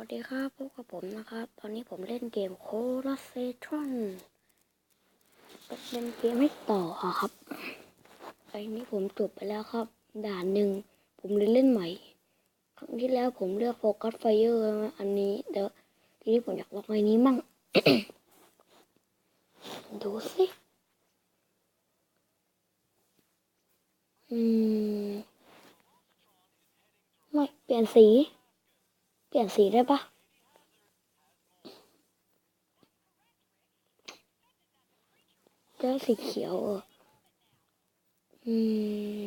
วัสดีครับพบกับผมนะครับ ตอนนี้ผมเล่นเกมโคลาเซทรอนเป็นเกมให้ต่อครับไอ้นี้ผมจบไปแล้วครับ ด่านหนึ่งผมเลยเล่นใหม่ ครั้งที่แล้วผมเลือกโฟกัสไฟเออร์อันนี้เดี๋ยวทีนี้ผมอยากลองไอ้นี้มั่งดูสิอืมไม่เปลี่ยนสี ลี่ยนสีได้ปะได้สีเขียวเอออื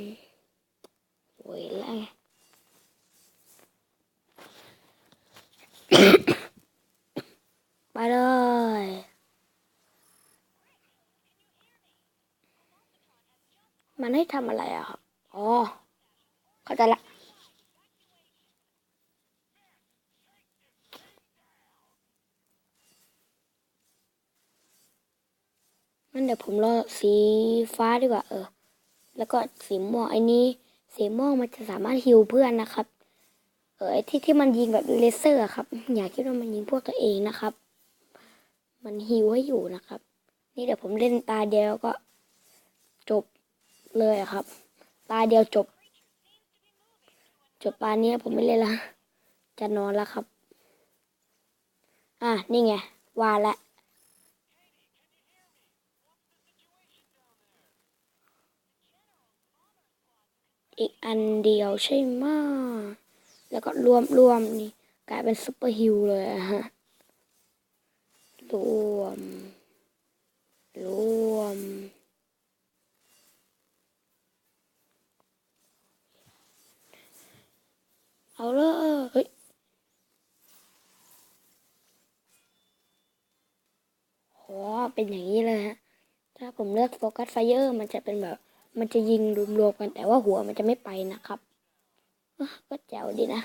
มโวยแล้วไงไปเลยมันให้ทำอะไรอะครับ อ๋อ เข้าใจละ งั้นเดี๋ยวผมรอสีฟ้าดีกว่าเออ แล้วก็สีม่วงไอ้นี้ สีม่วงมันจะสามารถฮิวเพื่อนนะครับ เออไอ้ที่ที่มันยิงแบบเลเซอร์ครับ อย่าคิดว่ามันยิงพวกตัวเองนะครับ มันฮิวให้อยู่นะครับ นี่เดี๋ยวผมเล่นตาเดียวก็จบเลยครับ ตาเดียวจบ จบตาเนี้ผมไม่เล่นละ จะนอนแล้วครับ อะนี่ไง วาแล้ว อีกอันเดียวใช่ไหมแล้วก็รวมรวมนี่กลายเป็นซุปเปอร์ฮิลเลยอะฮะ รวม รวม เอาเลยเฮ้ยโหเป็นอย่างนี้เลยฮะ ถ้าผมเลือกโฟกัสไฟเออร์มันจะเป็นแบบ มันจะยิงรวมๆกันแต่ว่าหัวมันจะไม่ไปนะครับก็แจ๋วดีนะ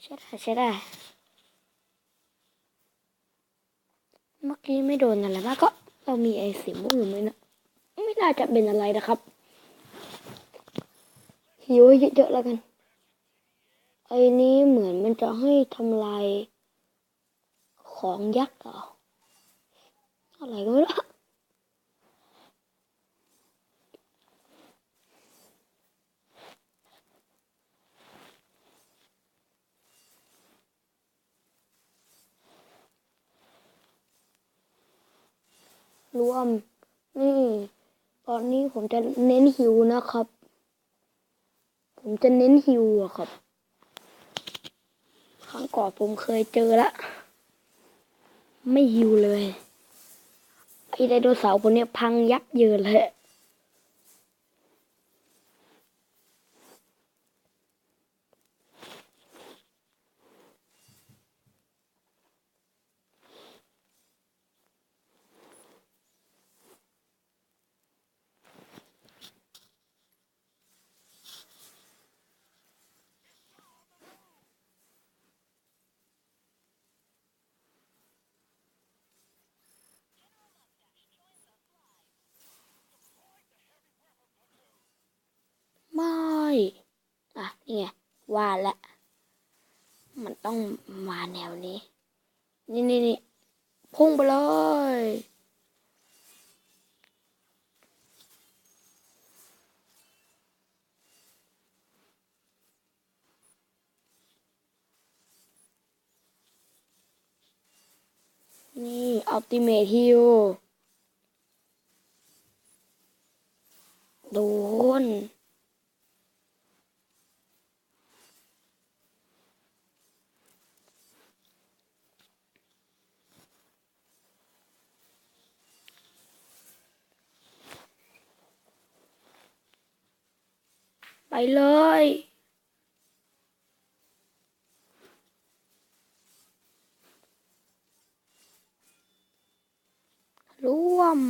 ใช่ได้ใช่ได้เมื่อกี้ไม่โดนอะไรมากก็เรามีไอ้สีม่วงอยู่ไหมนะไม่น่าจะเป็นอะไรนะครับหิวเยอะๆแล้วกันไอ้นี้เหมือนมันจะให้ทำลายของยักษ์เหรออะไรก็ไม่รู้ รวม นี่ ตอนนี้ผมจะเน้นฮิวนะครับ ผมจะเน้นฮิวอะครับ ครั้งก่อนผมเคยเจอละ ไม่ฮิวเลยไอไดโนเสาร์คนนี้พังยับเยินเลย ไม่ อะ นี่ไงว่าแล้วมันต้องมาแนวนี้ นี่นี่นี่พุ่งไปเลยนี่อัลติเมทฮิลโดน เลย ร่วม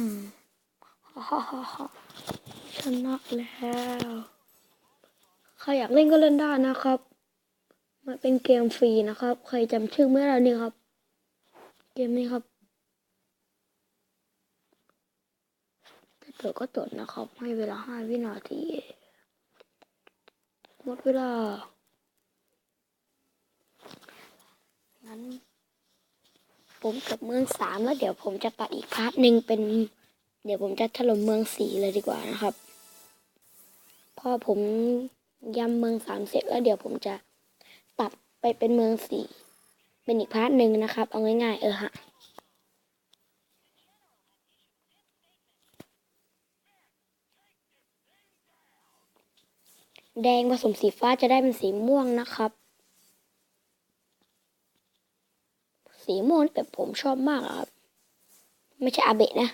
ฮ่าฮ่าฮ่าชนะแล้วใครอยากเล่นก็เล่นได้นะครับ มันเป็นเกมฟรีนะครับ ใครจำชื่อไม่ได้นี่ครับ เกมนี้ครับถ้าเกิดก็จดนะครับ ให้เวลาห้าวินาที มดเวลา งั้น ผมกับเมืองสามแล้วเดี๋ยวผมจะตัดอีกพาร์ทหนึ่งเป็น เดี๋ยวผมจะถล่มเมืองสี่เลยดีกว่านะครับ พอผมยำเมืองสามเสร็จแล้วเดี๋ยวผมจะตัดไปเป็นเมืองสี่เป็นอีกพาร์ทหนึ่งนะครับ เอาง่ายๆ เออฮะ แดงผสมสีฟ้าจะได้เป็นสีม่วงนะครับ สีม่วงแบบผมชอบมากครับ ไม่ใช่อาเบะนะ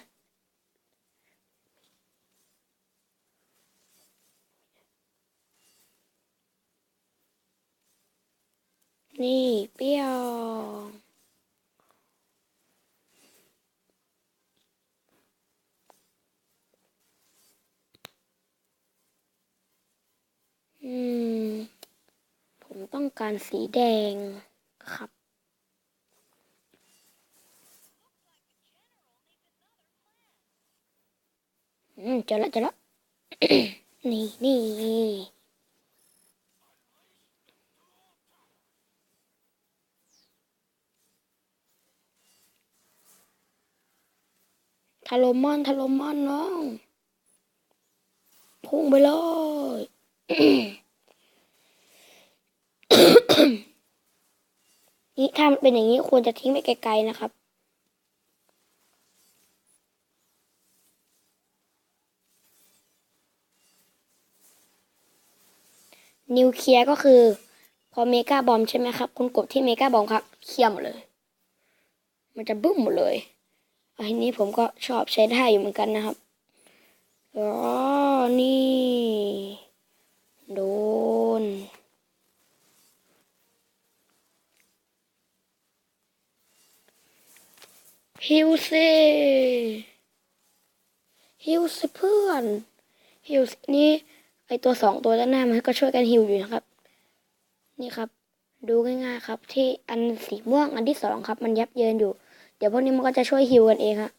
นี่เปรี้ยว อืม ผมต้อง การสีแดงครับ อืมเจอละเจอละนี่นี่ทาโลมอนทาโลมอนน้อง พุ่งไปเลย นี่ถ้ามันเป็นอย่างนี้ควรจะทิ้งไปไกลๆนะครับ นิวเคลียร์ก็คือ พอเมกาบอมใช่ไหมครับ คุณกดที่เมกาบอมครับ เคลียร์หมดเลย มันจะบึ้มหมดเลยอันนี้ผมก็ชอบใช้ได้อยู่เหมือนกันนะครับอ๋อนี่ โดน ฮิวซิฮิวซิเพื่อนฮิวซินี่ไอตัวสองตัวด้านหน้ามันก็ช่วยกันฮิวอยู่นะครับ นี่ครับ ดูง่ายๆครับ ที่อันสีม่วงอันที่สองครับ มันยับเยินอยู่ เดี๋ยวพวกนี้มันก็จะช่วยฮิวกันเองฮะ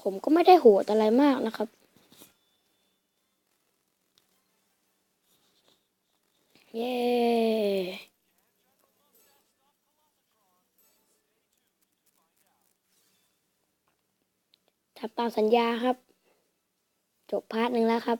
ผมก็ไม่ได้โหดอะไรมากนะครับ เย้ทำตามสัญญาครับ จบพาร์ทหนึ่งแล้วครับ